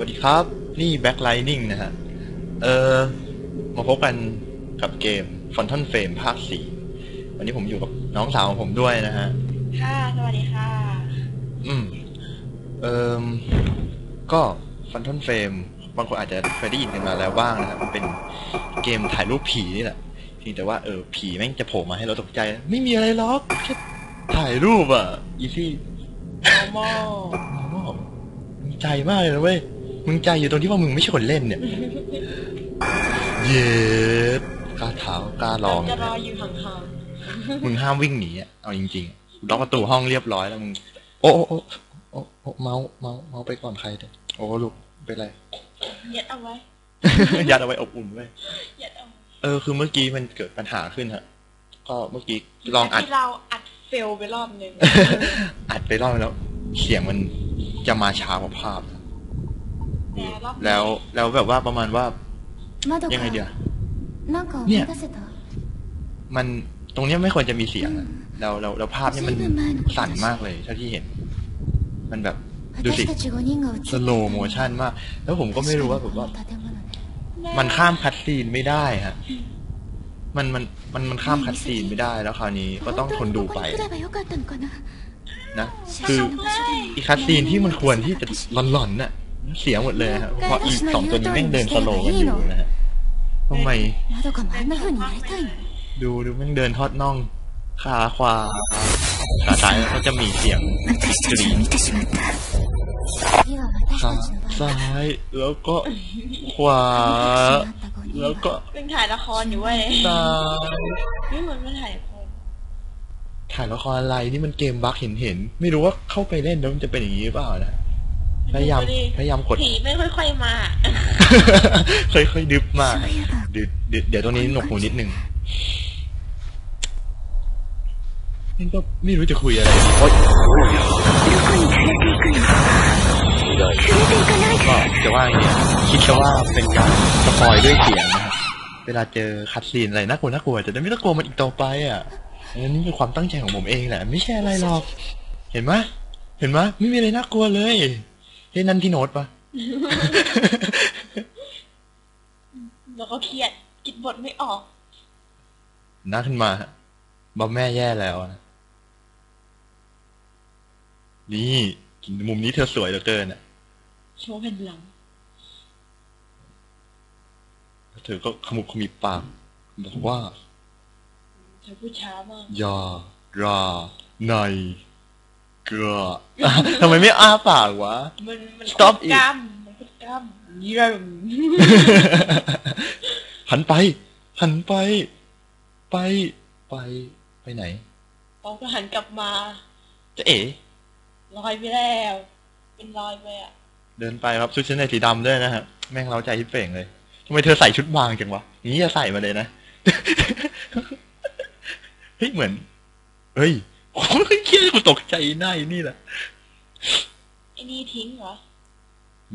วัสดีครับ นี่ Backlining นะฮะ เออมาพบกันกับเกม f o n t a n Frame ภาค 4 วันนี้ผมอยู่กับน้องสาวของผมด้วยนะฮะ ค่ะ สวัสดีค่ะ อืม เอ่มก็ f o n t a n Frame บางคนอาจจะเคยได้ยินกันมาแล้วบ้างนะครับมันเป็นเกมถ่ายรูปผีนี่แหละเพียงแต่ว่าเออผีแม่งจะโผล่มาให้เราตกใจ ไม่มีอะไรหรอกแค่ถ่ายรูปอะ อีซี่ normal มึงใจมากเลยนะเว้ย มึงใจอยู่ตรงที่ว่ามึงไม่ใช่คนเล่นเนี่ย เย็ดกล้าเท้ากล้าลอง จะรออยู่ห่างมึงห้ามวิ่งหนีอะเอาจริงๆล็อกประตูห้องเรียบร้อยแล้วมึง โอ้โอ้โอ้โอ้โอ้เมาส์เมาส์เมาส์ไปก่อนใครเด้อโอ้ลูกเป็นไร ๆยัดเอาไว้ยัดเอาไว้อบอุ่นไว้ยยัดเอาไว้เออคือเมื่อกี้มันเกิดปัญหาขึ้นฮะ ก็เมื่อกี้ลองอัด ที่เราอัดเฟลไปรอบหนึ่งอัดไปรอบแล้ว เสียงมันจะมาช้ากว่าภาพแต่รอบนี้ แล้วแล้วแบบว่าประมาณว่ายังไงเดียวเนี่ยมันตรงเนี้ยไม่ควรจะมีเสียงเราเราเราภาพเนี่ยมันสั่นมากเลยเท่าที่เห็น มันแบบดูสิสโลโมชันมาก แล้วผมก็ไม่รู้ว่าแบบว่า มันข้ามคัดซีนไม่ได้ฮะมันมันมันมันข้ามคัดซีนไม่ได้แล้วคราวนี้ก็ต้องทนดูไปนะคืออีคัดซีนที่มันควรที่จะหลอนๆน่ะ เสียหมดเลยครับเพราะอีสองตัวนี้แม่งเดินสโลกันอยู่นะฮะทำไมดูดูแม่งเดินทอดน่องขาขวาขาซ้ายเขาจะมีเสียงกรีดขาซ้ายแล้วก็ขวา แล้วก็เป็นถ่ายละครอยู่เว้ยซ้ายนี่เหมือนมันถ่ายละครถ่ายละครอะไรนี่มันเกมบั๊กเห็นเห็น ไม่รู้ว่าเข้าไปเล่นแล้วมันจะเป็นอย่างนี้หรือเปล่านะ พยายามพยายามกดผีไม่ค่อยๆมาค่อยๆดึบมากเดี๋ยวเดี๋ยวตรงนี้หนกหูนิดนึงนี่ก็ไม่รู้จะคุยอะไรโอ๊ยก็จะว่าอย่างเงี้ยคิดแค่ว่าเป็นการสปอยด้วยเสียงนะครับเวลาเจอคัดซีนอะไรน่ากลัวน่ากลัวจะได้ไม่ต้องกลัวมันอีกต่อไปอะอันนี้เป็นความตั้งใจของผมเองแหละ ไม่ใช่อะไรหรอก เห็นไหมเห็นไหมไม่มีอะไรน่ากลัวเลย เฮ้ยนั่นพี่โน้ตปะแล้วก็เครียดคิดบทไม่ออกน่าขึ้นมาฮะบอมแม่แย่แล้วนะนี่มุมนี้เธอสวยเหลือเกินอะโชว์เป็นหลังแล้วเธอก็ขมุบขมิบปากบอกว่าเธอพูดช้ามากยาราใน เกลือทำไมไม่อ้าปากวะ มันมัน Stop พูดกล้ามมันพูดกล้ามเยี่ยมหันไป หันไป ไป ไป ไปไหนปองก็หันกลับมาจะเอ๋ ลอยไปแล้ว เป็นรอยไปอะเดินไปครับชุดชั้นในสีดำด้วยนะฮะ แม่งเราใจที่เป่งเลยทำไมเธอใส่ชุดบางจังวะอย่างนี้จะใส่มาเลยนะ เฮ้ยเหมือน เฮ้ย โอ้ยเคียกูตกใจหน้าอีนี่แหละ ไอ้นี่ทิ้งเหรอ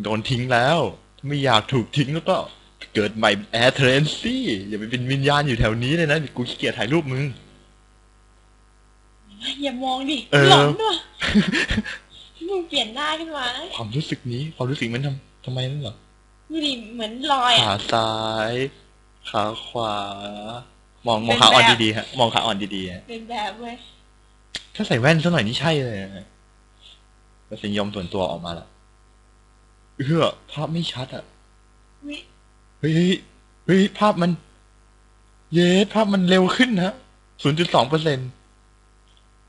โดนทิ้งแล้วถ้าไม่อยากถูกทิ้งแล้วก็ เกิดใหม่แอร์เทรนซี่อย่าไปเป็นวิญญาณอยู่แถวนี้เลยนะเดี๋ยวกูขี้เกียจถ่ายรูปมึง อย่ามองดิเออ หลอนด้วยมึงเปลี่ยนหน้าขึ้นมานะความรู้สึกนี้ ความรู้สึกมันทำทำไมนั่นเหรอดูดิเหมือนรอยขาอะ ซ้าย ขาขวา มองมองเป็นขาอ่อนแบบดีๆฮะ มองขาอ่อนดีๆฮะ เป็นแบบเว้ย ถ้าใส่แว่นซะหน่อยนี่ใช่เลยนะรสนิยมส่วนตัวออกมาละเออภาพไม่ชัดอะวิเฮ้ยเฮ้ยเฮ้ยภาพมัน เย้ภาพมันเร็วขึ้นนะศูนย์จุดสองเปอร์เซ็น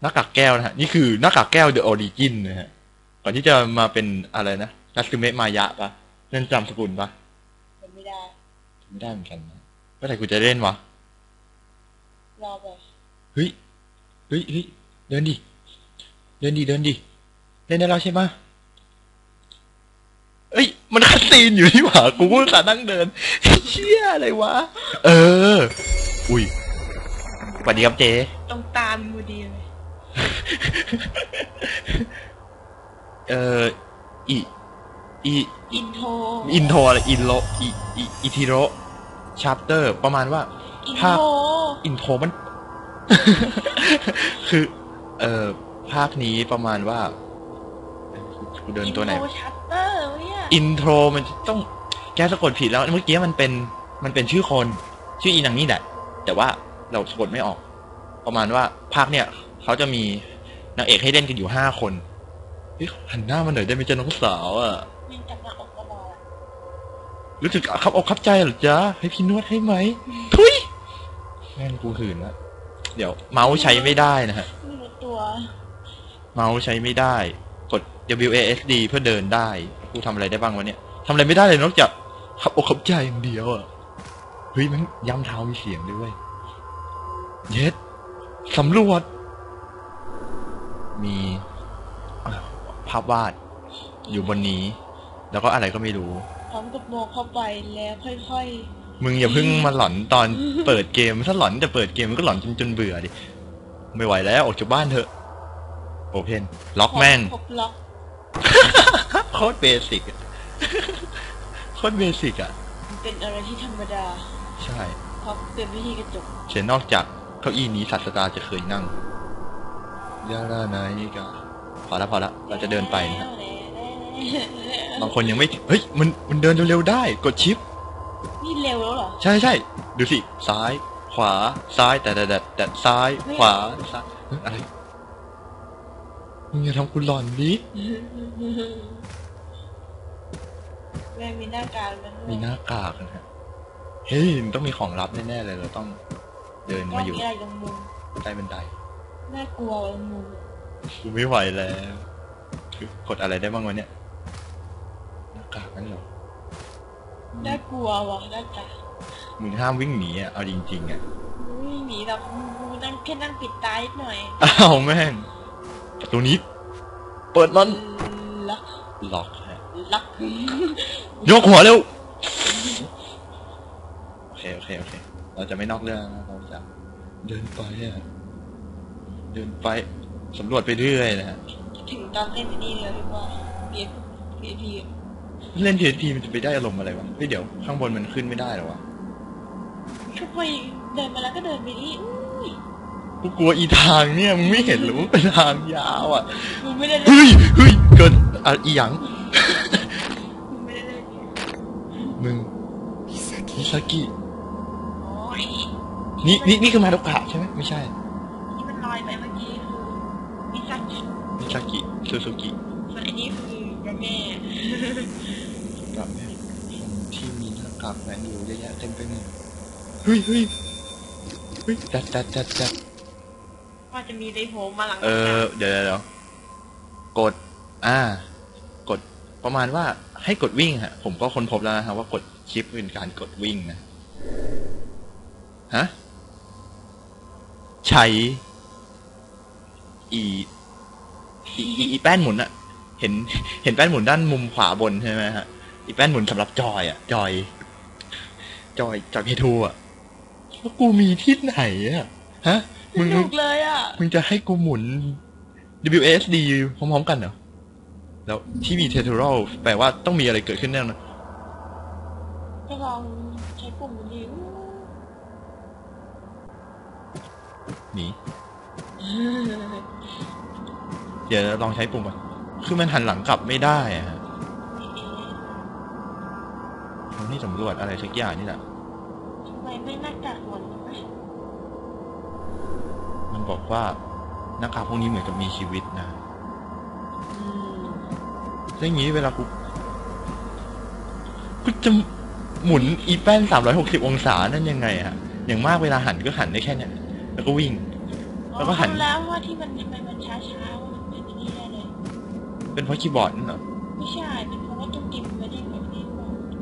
หน้ากากแก้วนะฮะ นี่คือหน้ากากแก้วเดอะออริจินนะฮะ ก่อนที่จะมาเป็นอะไรนะนัตสึเมะมายะปะเล่นจำสกุลปะเป็นไม่ได้ไม่ได้เหมือนกันนะเมื่อไหร่กูจะเล่นวะรอไปเฮ้ย เฮ้ยเฮ้ยเดินดิ เดินดิ เดินดิ เล่นได้แล้วใช่ไหมะเอ้ย มันคัดซีนอยู่ที่หว่า กูก็อุตสาห์นั่งเดินเชี่ยอะไรวะ เออ อุ้ยสวัสดีครับเจ๊ตรงตามมูดีเลย เอออีอีอินโทรอินโทรอะไรอินโลอีอีอิทิโรชาร์เตอร์ ประมาณว่าอินภาพโทร อินโทรมัน คือ เอ่อภาคนี้ประมาณว่าเอ้ยกูเดินตัวไหน อิโทรชัตเตอร์เนี่ยอินโทรมันจะต้องแกสะกดผิดแล้วเมื่อกี้มันเป็นมันเป็นชื่อคน ชื่ออีนางนี่แหละ แต่ว่าเราสะกดไม่ออก ประมาณว่าภาคเนี่ยเขาจะมีนางเอกให้เล่นกันอยู่ห้าคนเฮ้ยหันหน้ามาหน่อยได้ไหมเจ้าน้องสาวอะมีจับหน้าอกกระบอกอะรู้สึกขับอกขับใจเหรอจ๊ะให้พี่นวดให้ไหมทุยแม่งกูหืนละ เดี๋ยวเมาส์ใช้ไม่ได้นะฮะไม่รู้ตัว เมาส์ใช้ไม่ได้ กด WASD เพื่อเดินได้ กูทำอะไรได้บ้างวะเนี่ยทำอะไรไม่ได้เลยนอกจากขับอกขับใจอย่างเดียวอะเฮ้ยมันย้ำเท้ามีเสียงด้วยเย็ดสำรวจ มีอะภาพวาดอยู่บนนี้ แล้วก็อะไรก็ไม่รู้ พร้อมกับมองเข้าไปแล้วค่อย มึงอย่าเพิ่งมาหลอนตอนเปิดเกม ถ้าหลอนแต่เปิดเกมมันก็หลอนจนจนเบื่อดิ ไม่ไหวแล้วออกจากบ้านเถอะ โอเพนล็อกๆแม่งพบล็อกโคตรเบสิกอะโคตรเบสิกอะมันเป็นอะไรที่ธรรมดา ใช่เพราะเป็นวิธีกระจกเช่นนอกจากเก้าอี้นี้สัตว์สตาร์จะเคยนั่งยาลาไนกะพอละพอละเราจะเดินไปนะครับบางคนยังไม่ถึงเฮ้ย มันมันเดินเร็วๆได้ กดชิป นี่เร็วแล้วเหรอ ใช่ใช่ดูสิ ซ้าย ขวา ซ้ายแต่แต่แต่แต่ซ้าย ขวา ซ้ายเฮ้ยอะไรมึงอย่าทำกูหลอนดิแม่มีหน้าการมันด้วยมีหน้ากากนะฮะเฮ้ยมันต้องมีของลับแน่ๆเลยเราต้องเดินก็มาอยู่มีอะไรตรงมุมใต้บันไดน่ากลัวตรงมุมกูไม่ไหวแล้วคือกดอะไรได้บ้างวะเนี่ยหน้ากากนั่นเหรอ น่ากลัวว่ะหน้ากากมึงห้ามวิ่งหนีอะเอาจริงๆอะไม่หนีหรอกกูนั่งแค่นั่งปิดตานิดหน่อยอ้าวแม่งประตูนี้ เปิดมันล็อกล็อกฮะล็อกยกหัวเร็วโอเคโอเคโอเค เราจะไม่นอกเรื่องนะเราจะเดินไปอะเดินไปสำรวจไปเรื่อยนะฮะถึงตอนเล่นไอ้นี่เลยพี่ว่าเพียพีพี เล่น PSP มันจะไปได้อารมณ์อะไรวะเฮ้ยเดี๋ยวข้างบนมันขึ้นไม่ได้เหรอวะก็ไปเดินมาแล้วก็เดินไปนี่อุ้ยกูกลัวอีทางเนี่ยมึงไม่เห็นหรือว่าเป็นทางยาวอะมึงไม่ได้เล่นเฮ้ยเฮ้ยเกินอะอีหยัง มึงไม่ได้เล่นเนี่ยมึง美มิ咲ซากิโอ้ยนี่นี่นี่คือมาโดกะใช่ไหมไม่ใช่ที่มันลอยไปเมื่อกี้คือมิซากิมิซากิซูซูกิ ส่วนอันนี้คือพระแม่ กับแม่คนที่ มีหน้ากากแหวนอยู่เยอะแยะเต็มไปหมดเฮ้ยเฮ้ยเฮ้ยจัดจัดจัดจัดว่าจะมีไดโฮมมาหลังเออเดี๋ยวเดี๋ยวเดี๋ยวกด อ่า กดประมาณว่าให้กดวิ่งฮะ ผมก็ค้นพบแล้วนะฮะว่ากดชิปเป็นการกดวิ่งนะ ฮะ ใช้ อี อีอีอีแป้นหมุนอะเห็น เห็นแป้นหมุนด้านมุมขวาบนใช่ไหมฮะ อีแป้นหมุนสำหรับจอยอะจอย จอยจอยเพทูอะแล้วกูมีที่ไหนอะฮะมึมึงงถูกเลยอะมึงจะให้กูหมุน WSD พร้อมๆกันเหรอ แล้วที่มี tutorial แปลว่าต้องมีอะไรเกิดขึ้นแน่นอนก็ลองใช้ปุ่มดูดิหนีเดี๋ยวลองใช้ปุ่มก่อนคือมันหันหลังกลับไม่ได้อะ ฮะมันนี่สำรวจอะไรสักอย่างนี่แหละทำไมไม่หน้ากากหมดไหมมันบอกว่าหน้ากากพวกนี้เหมือนกับมีชีวิตนะอืมแล้วอย่างนี้เวลากูกูจะหมุนอีแป้นสามร้อยหกสิบองศานั่นยังไงอะอย่างมากเวลาหันก็หันได้แค่เนี้ยแล้วก็วิ่ง แล้วก็หันรู้แล้วว่าที่มันทำไมมันช้าๆว่ามันเป็นอย่างนี้ได้เลย เป็นเพราะคีย์บอร์ดนั่นเหรอ ไม่ใช่ เป็นเพราะว่าตุ้มติมไ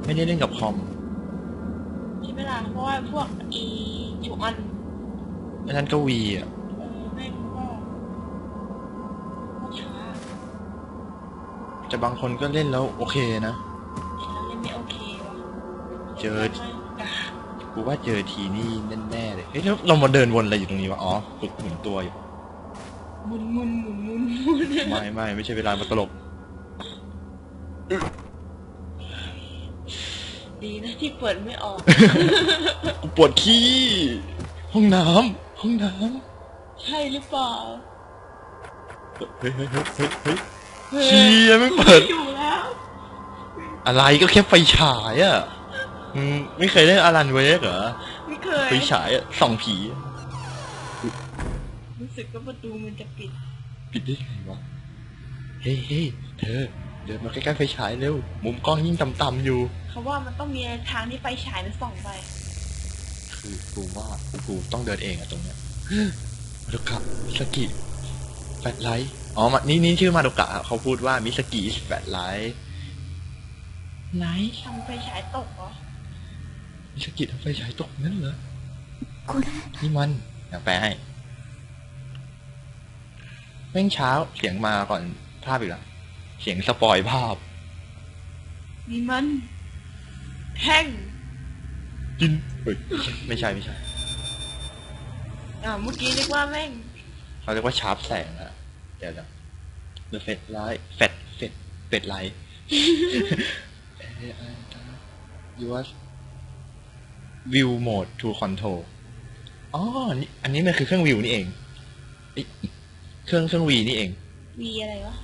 ไม่ได้เล่นกับคอมใช่ไหมล่ะเพราะว่าพวกอีจุอันอันนั้นก็วีอะเออแม่งก็ก็ช้าแต่บางคนก็เล่นแล้วโอเคนะแต่เราเล่นไม่โอเคว่ะเจอ ไม่กากกูว่าเจอทีนี่แน่ๆเลยเฮ้ยแล้วเรามาเดินวนอะไรอยู่ตรงนี้วะอ๋อฝึกหมุนตัวอยู่หมุนหมุนหมุนหมุนหมุนไม่ไม่ไม่ใช่เวลามาตลก ดีนะที่เปิดไม่ออก กูปวดขี้ ห้องน้ำห้องน้ใช่หรือเปล่าำเฮ้ยเฮ้ยเฮ้ยเฮ้ยเฮ้ยเชี่ยไม่เปิด อยู่แล้ว อะไรก็แค่ไฟฉายอะอืมไม่เคยเล่นอารันเวกเหรอ ไม่เคยไฟฉายอะส่องผี รู้สึกว่าประตูมันจะปิด ปิดได้ไงวะ เฮ้ยเฮ้ยเธอ เดินมาใกล้ๆไฟฉายเร็ว มุมกล้องยิ่งต่ำๆอยู่ เขาว่ามันต้องมีทางที่ไฟฉายมันส่องไป คือกูว่ากูต้องเดินเองอะตรงเนี้ยมาดุกะมิสกิแฟลไลท์อ๋อมานี่นี่ชื่อมาดุกะอะเขาพูดว่ามิสกิแฟลไลท์ไลท์ทำไฟฉายตกเหรอมิสกิทำไฟฉายตกนั่นเหรอこれนี่มันอยากแปลให้แม่งเช้าเสียงมาก่อนภาพอีกแล้ว เสียงสปอยภาพมีมันแท่งกินเฮ้ยไม่ใช่ไม่ใช่อ่าเมื่อกี้นึกว่าแม่งเขาเรียกว่าชาร์ปแสงอะเดี๋ยวนะ The Fed Light Fed Fed Fed Light Use View Mode to Control อ๋อนี่อันนี้มันคือเครื่องวิวนี่เองเอ้ยเครื่องเครื่องวีนี่เองวีอะไรวะ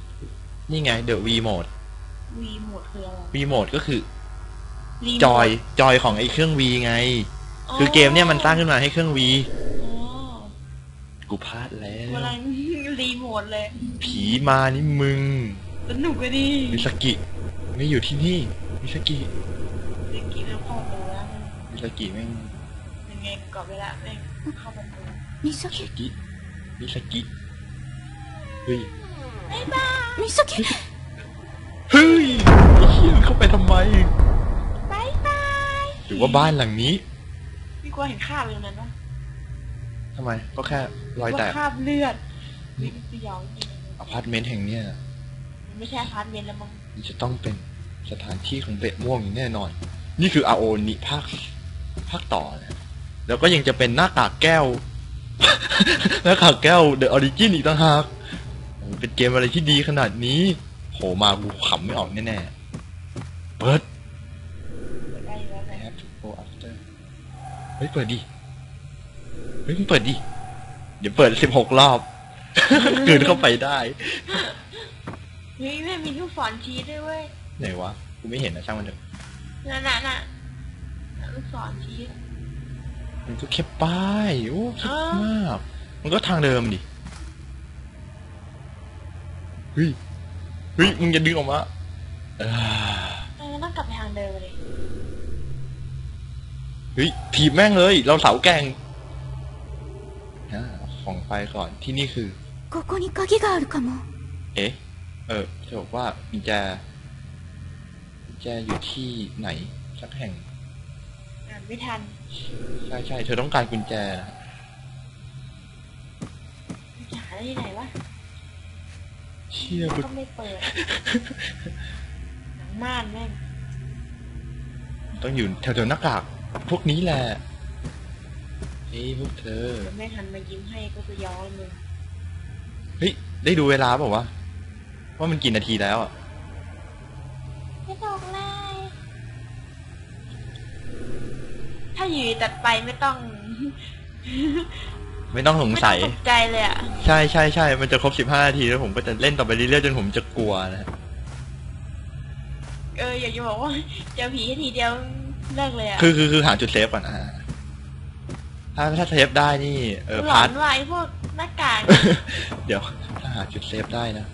นี่ไง The V Mode วีโหมดคืออะไร V Mode ก็คือรีโมทจอยจอยของไอ้เครื่อง V ไง คือเกมเนี่ยมันสร้างขึ้นมาให้เครื่อง V อ๋อกูพลาดแล้วกำลังรีโมทเลย ผีมานี่มึง สนุกเลยดิมิสกิ ไม่อยู่ที่นี่ มิสกิเมื่อกี้เราเข้าประตูแล้วมิสกิแม่งยังไงกลับไปละแม่งเข้าประตู美มิส咲กิมิสกิ เฮ้ย 美咲เฮ้ยไอ้เหี้ยเข้าไปทำไมบายบายหรือว่าบ้านหลังนี้พี่กลัวเห็นคราบอยู่นั้นปะทำไม ก็แค่รอยแตกว่าคราบเลือดนี่สยองจริงอพาร์ตเมนต์แห่งเนี้ยมันไม่ใช่อพาร์ตเมนต์แล้วมั้งมันจะต้องเป็นสถานที่ของเบ็ดม่วงอย่างแน่นอน นี่คืออาโอนิภาคภาคต่อนะแล้วก็ยังจะเป็นหน้ากากแก้ว หน้ากากแก้วเดอะออริจินอีกต่างหากโอ้โห เป็นเกมอะไรที่ดีขนาดนี้ โหมากูขำไม่ออกแน่ๆ เปิดเปิดได้อยู่แล้ว I แม่ have to go after เฮ้ยเปิดดิ เฮ้ยมึงเปิดดิ เดี๋ยวเปิดสิบหกรอบ กลืนเข้าไปได้ เฮ้ยแม่มีลูกศรชี้ด้วยเว้ยไหนวะ กูไม่เห็นนะช่างมันเถอะนั่นน่ะน่ะน่ะลูกศรชี้ มันก็แค่ป้าย โอ้คิดอ้าวมาก มันก็ทางเดิมดิเฮ้ย เฮ้ย มึงจะดึงออกมาเอ้อ เออต้องกลับไปทางเดิมเลย เฮ้ย ถีบแม่งเลย เราเสาแกร่งอ่าของไปก่อน ที่นี่คือ ここに鍵があるかも เอ๊ะ เออจะบอกว่ากุญแจกุญแจอยู่ที่ไหน สักแห่ง อ่านไม่ทัน ใช่ใช่เธอต้องการกุญแจนะ จะหาได้ที่ไหนวะ เชี่ยกูก็ไม่เปิดหนังม่านแม่งต้องอยู่แถวๆหน้ากากพวกนี้แหละเฮ้ยพวกเธอแม่หันมายิ้มให้ก็จะย้อนมึงเฮ้ย ได้ดูเวลาเปล่าวะ ว่ามันกี่นาทีแล้วอะไม่ตกเลยถ้าอยู่ดีตัดไปไม่ต้อง ไม่ต้องสงสัย ไม่ต้องตกใจเลยอะ ใช่ใช่ใช่ มันจะครบสิบห้านาทีแล้วผมก็จะเล่นต่อไปเรื่อยๆจนผมจะกลัวนะฮะเอออยากจะบอกว่าเจอผีแค่ทีเดียวเลิกเลยอะคือคือคือหาจุดเซฟก่อนอ่าถ้าถ้าเซฟได้นี่ เออหลอพาร์ทนว่าไอ้พวกหน้ากาก เดี๋ยวถ้าหาจุดเซฟได้นะ